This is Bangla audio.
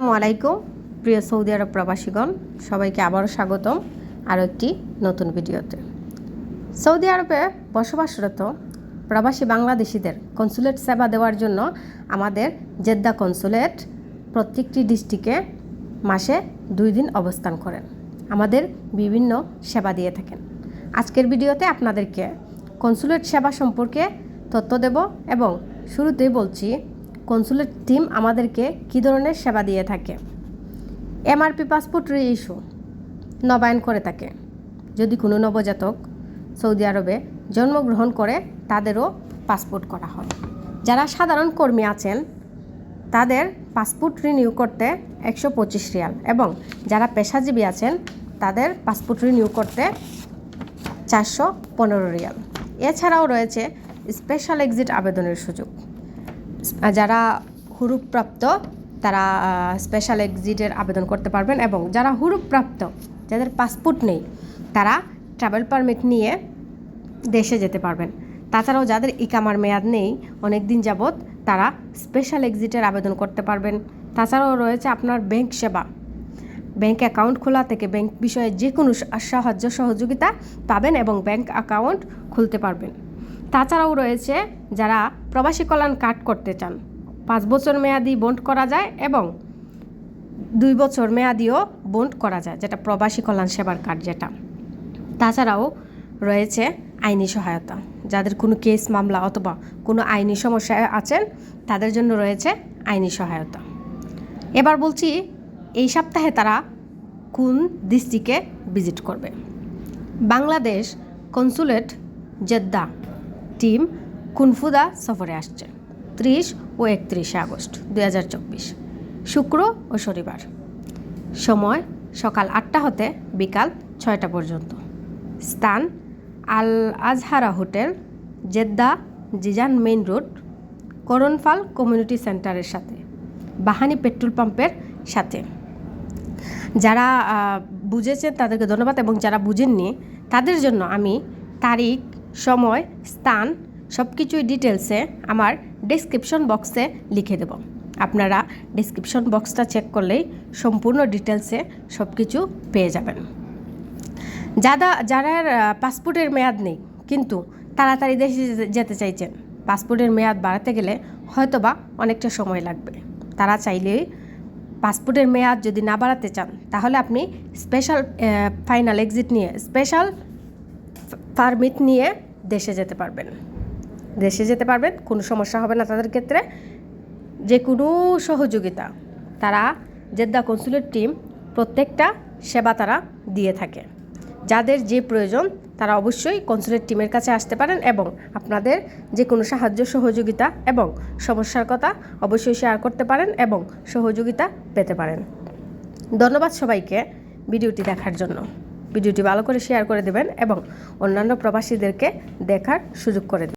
আলাইকুম, প্রিয় সৌদি আরব প্রবাসীগণ, সবাইকে আবারও স্বাগতম আরও একটি নতুন ভিডিওতে। সৌদি আরবে বসবাসরত প্রবাসী বাংলাদেশিদের কনসুলেট সেবা দেওয়ার জন্য আমাদের জেদ্দা কনসুলেট প্রত্যেকটি ডিস্ট্রিক্টে মাসে দুই দিন অবস্থান করেন। আমাদের বিভিন্ন সেবা দিয়ে থাকেন। আজকের ভিডিওতে আপনাদেরকে কনসুলেট সেবা সম্পর্কে তথ্য দেব এবং শুরুতেই বলছি কনসুলেট টিম আমাদেরকে কী ধরনের সেবা দিয়ে থাকে? এমআরপি পাসপোর্ট রি ইস্যু নবায়ন করে থাকে। যদি কোনো নবজাতক সৌদি আরবে জন্মগ্রহণ করে, তাদেরও পাসপোর্ট করা হয়। যারা সাধারণ কর্মী আছেন, তাদের পাসপোর্ট রিনিউ করতে একশো পঁচিশ রিয়াল এবং যারা পেশাজীবী আছেন, তাদের পাসপোর্ট রিনিউ করতে চারশো পনেরো রিয়াল। এছাড়াও রয়েছে স্পেশাল এক্সিট আবেদনের সুযোগ। যারা হুরুপ্রাপ্ত, তারা স্পেশাল এক্সিটের আবেদন করতে পারবেন এবং যারা হুরুপ্রাপ্ত, যাদের পাসপোর্ট নেই, তারা ট্রাভেল পারমিট নিয়ে দেশে যেতে পারবেন। তাছাড়াও যাদের ইকামার মেয়াদ নেই, অনেক দিন যাবৎ তারা স্পেশাল এক্সিটের আবেদন করতে পারবেন। তাছাড়াও রয়েছে আপনার ব্যাংক সেবা। ব্যাংক অ্যাকাউন্ট খোলা থেকে ব্যাংক বিষয়ে যে কোনো সাহায্য সহযোগিতা পাবেন এবং ব্যাংক অ্যাকাউন্ট খুলতে পারবেন। তাছাড়াও রয়েছে যারা প্রবাসী কল্যাণ কার্ড করতে চান। পাঁচ বছর মেয়াদি বন্ড করা যায় এবং দুই বছর মেয়াদিও বন্ড করা যায়, যেটা প্রবাসী কল্যাণ সেবার কার্ড যেটা। তাছাড়াও রয়েছে আইনি সহায়তা। যাদের কোনো কেস মামলা অথবা কোনো আইনি সমস্যায় আছেন, তাদের জন্য রয়েছে আইনি সহায়তা। এবার বলছি, এই সপ্তাহে তারা কোন ডিস্ট্রিক্টে ভিজিট করবে? Bangladesh consulate Jeddah team Qunfudah সফরে আসছে, ত্রিশ ও একত্রিশে আগস্ট দু হাজার চব্বিশ, শুক্র ও শনিবার। সময় সকাল আটটা হতে বিকাল ছয়টা পর্যন্ত। স্থান Al Azhara hotel, Jeddah Jizan main road করণফাল community সেন্টারের সাথে, বাহানি পেট্রোল পাম্পের সাথে। যারা বুঝেছেন তাদেরকে ধন্যবাদ এবং যারা বুঝেননি, তাদের জন্য আমি তারিখ সময়, স্থান সব কিছুই ডিটেলসে আমার ডেসক্রিপশন বক্সে লিখে দেব। আপনারা ডেসক্রিপশন বক্সটা চেক করলেই সম্পূর্ণ ডিটেলসে সব কিছু পেয়ে যাবেন। যারা যারা পাসপোর্টের মেয়াদ নেই, কিন্তু তাড়াতাড়ি দেশে যেতে চাইছেন পাসপোর্টের মেয়াদ বাড়াতে গেলে হয়তোবা অনেকটা সময় লাগবে। তারা চাইলে পাসপোর্টের মেয়াদ যদি না বাড়াতে চান, তাহলে আপনি স্পেশাল ফাইনাল এক্সিট নিয়ে স্পেশাল পারমিট নিয়ে দেশে যেতে পারবেন। দেশে যেতে পারবেন, কোনো সমস্যা হবে না তাদের ক্ষেত্রে। যে কোনো সহযোগিতা তারা জেদ্দা কনসুলেট টিম প্রত্যেকটা সেবা তারা দিয়ে থাকে। যাদের যে প্রয়োজন তারা অবশ্যই কনসুলেট টিমের কাছে আসতে পারেন এবং আপনাদের যে কোনো সাহায্য, সহযোগিতা এবং সমস্যার কথা অবশ্যই শেয়ার করতে পারেন এবং সহযোগিতা পেতে পারেন। ধন্যবাদ সবাইকে ভিডিওটি দেখার জন্য। ভিডিওটি ভালো করে শেয়ার করে দেবেন এবং অন্যান্য প্রবাসীদেরকে দেখার সুযোগ করে দেবেন।